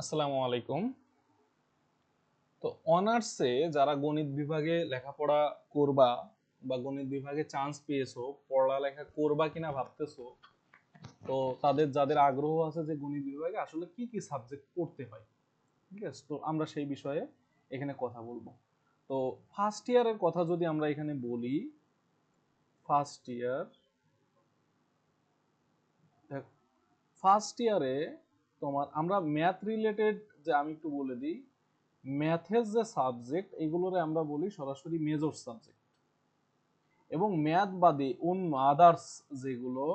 আসসালামু আলাইকুম। তো অনার্সে যারা গণিত বিভাগে লেখাপড়া করবা বা গণিত বিভাগে চান্স পেয়েছ, পড়ালেখা করবা কিনা ভাবতেছো, তো তাদের যাদের আগ্রহ আছে যে গণিত বিভাগে, আসলে কি কি সাবজেক্ট পড়তে হয়? ঠিক আছে? তো আমরা সেই বিষয়ে এখানে কথা বলব। তো ফার্স্ট ইয়ারের কথা যদি আমরা এখানে বলি ফার্স্ট ইয়ার ফার্স্ট ইয়ারে তোমার, আমরা ম্যাথ রিলেটেড যে আমি একটু বলে দিই ম্যাথের যে সাবজেক্ট এগুলোরে আমরা বলি সরাসরি মেজর সাবজেক্ট এবং ম্যাথ বাদে অন্য আদার্স যেগুলো,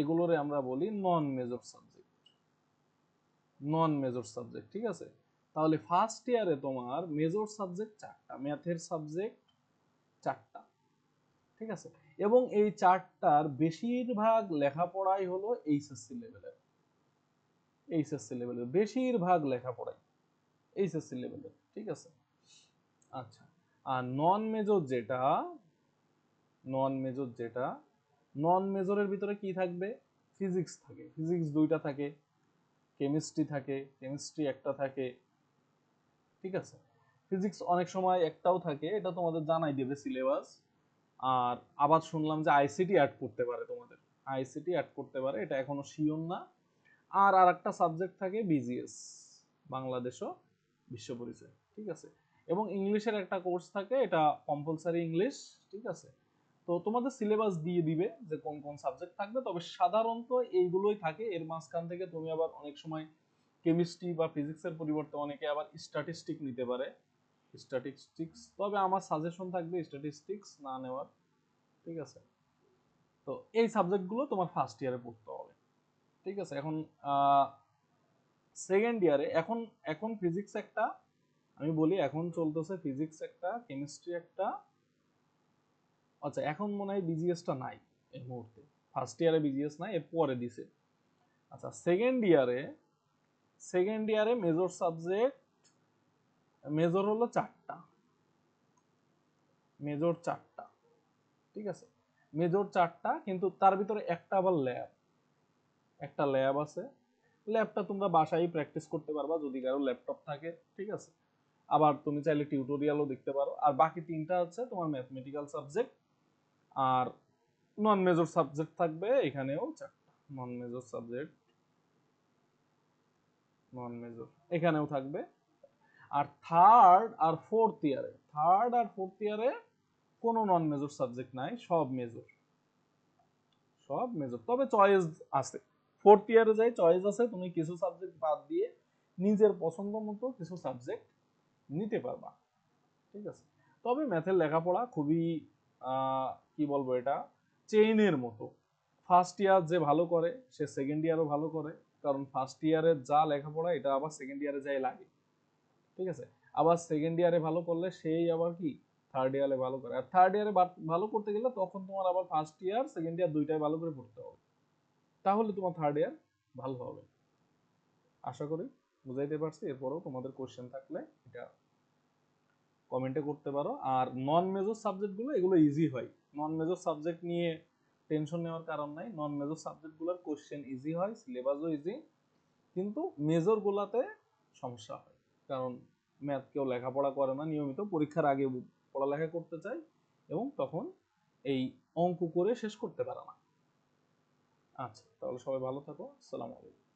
এগুলোরে আমরা বলি non major subject non major subject ঠিক আছে? তাহলে ফার্স্ট ইয়ারে তোমার মেজর সাবজেক্ট চারটা ম্যাথের সাবজেক্ট চারটা, ঠিক আছে? এবং এই চারটার বেশিরভাগ লেখাপড়াই হলো এইচএসসি লেভেলের এইচএসসি লেভেলের বেশিরভাগ লেখাপড়াই এইচএসসি লেভেলের ঠিক আছে? আচ্ছা আর নন মেজর যেটা নন মেজর যেটা নন মেজরের ভিতরে কি থাকবে? ফিজিক্স থাকে ফিজিক্স দুইটা থাকে কেমিস্ট্রি থাকে কেমিস্ট্রি একটা থাকে, ঠিক আছে? ফিজিক্স অনেক সময় একটাও থাকে, এটা তোমাদের জানাই দেবে সিলেবাস আর আবার শুনলাম যে আইসিটি অ্যাড করতে পারে তোমাদের। আইসিটি অ্যাড করতে পারে, এটা এখনও শিওর না। আর আর একটা সাবজেক্ট থাকে বিজিএস বাংলাদেশও বিশ্ব পরিচয়, ঠিক আছে? এবং ইংলিশের একটা কোর্স থাকে, এটা কম্পালসারি ইংলিশ ঠিক আছে? তো তোমাদের সিলেবাস দিয়ে দিবে যে কোন কোন সাবজেক্ট থাকবে, তবে সাধারণত এইগুলোই থাকে। এর মাঝখান থেকে তুমি আবার অনেক সময় কেমিস্ট্রি বা ফিজিক্সের পরিবর্তে অনেকে আবার স্ট্যাটিস্টিক নিতে পারে। স্ট্যাটিস্টিক্স তবে আমার সাজেশন থাকবে স্ট্যাটিস্টিক্স না নেওয়ার, ঠিক আছে? তো এই সাবজেক্টগুলো তোমার ফার্স্ট ইয়ারে পড়তে হবে। ঠিক আছে, এখন সেকেন্ড ইয়ারে এখন এখন ফিজিক্স একটা, আমি বলি এখন চলতেছে ফিজিক্স একটা কেমিস্ট্রি একটা আচ্ছা এখন মনে হয় বিজিএসটা নাই এই মুহূর্তে। ফার্স্ট ইয়ারে বিজিএস নাই, এর পরে দিছে। আচ্ছা সেকেন্ড ইয়ারে সেকেন্ড ইয়ারে মেজর সাবজেক্ট মেজর হলো চারটা। মেজর চারটা, ঠিক আছে? মেজর চারটা, কিন্তু তার ভিতরে একটা আবার ল্যাব একটা ল্যাব আছে। ল্যাবটা তোমরা বাসায় প্র্যাকটিস করতে পারবা যদি কারও ল্যাপটপ থাকে, ঠিক আছে? আবার তুমি চাইলে টিউটোরিয়ালও দেখতে পারো। আর বাকি তিনটা হচ্ছে তোমার ম্যাথমেটিক্যাল সাবজেক্ট আর নন মেজর সাবজেক্ট থাকবে এখানেও চারটা। Non major subject non major এখানেও থাকবে। আর থার্ড আর ফোর্থ ইয়ারে থার্ড আর ফোর্থ ইয়ারে কোনো নন মেজর সাবজেক্ট নাই, সব মেজর সব মেজর তবে চয়েস আছে। ফোর্থ ইয়ারে যাই চয়েস আছে, তুমি কিছু সাবজেক্ট বাদ দিয়ে নিজের পছন্দ মতো কিছু সাবজেক্ট নিতে পারবা। ঠিক আছে? তবে ম্যাথের লেখাপড়া খুবই কি বলব এটা? চেইনের মতো। ফার্স্ট ইয়ার যে ভালো করে, সে সেকেন্ড ইয়ারও ভালো করে। কারণ ফার্স্ট ইয়ারে যা লেখাপড়া, এটা আবার সেকেন্ড ইয়ারে যাই লাগে। ঠিক আছে? আবার সেকেন্ড ইয়ারে ভালো করলে সেই আবার কি? থার্ড ইয়ারে ভালো করে। আর থার্ড ইয়ারে ভালো করতে গেলে তখন তোমার আবার ফার্স্ট ইয়ার সেকেন্ড ইয়ার দুইটাই ভালো করে পড়তে হবে। তাহলে তোমার থার্ড ইয়ার ভালো হবে। আশা করি বুঝাইতে পারছি, এরপরেও তোমাদের কোশ্চেন থাকলে এটা কমেন্টে করতে পারো। আর নন মেজর সাবজেক্টগুলো এগুলো ইজি হয়। নন মেজর সাবজেক্ট নিয়ে টেনশন নেওয়ার কারণ নাই। নন মেজর সাবজেক্টগুলোর কোশ্চেন ইজি হয় সিলেবাসও ইজি কিন্তু মেজরগুলোতে সমস্যা হয়। কারণ ম্যাথ কেউ লেখাপড়া করে না, নিয়মিত পরীক্ষার আগে পড়ালেখা করতে চায় এবং তখন এই অঙ্ক করে শেষ করতে পারে না। আচ্ছা তাহলে সবাই ভালো থাকো। আসসালামু আলাইকুম।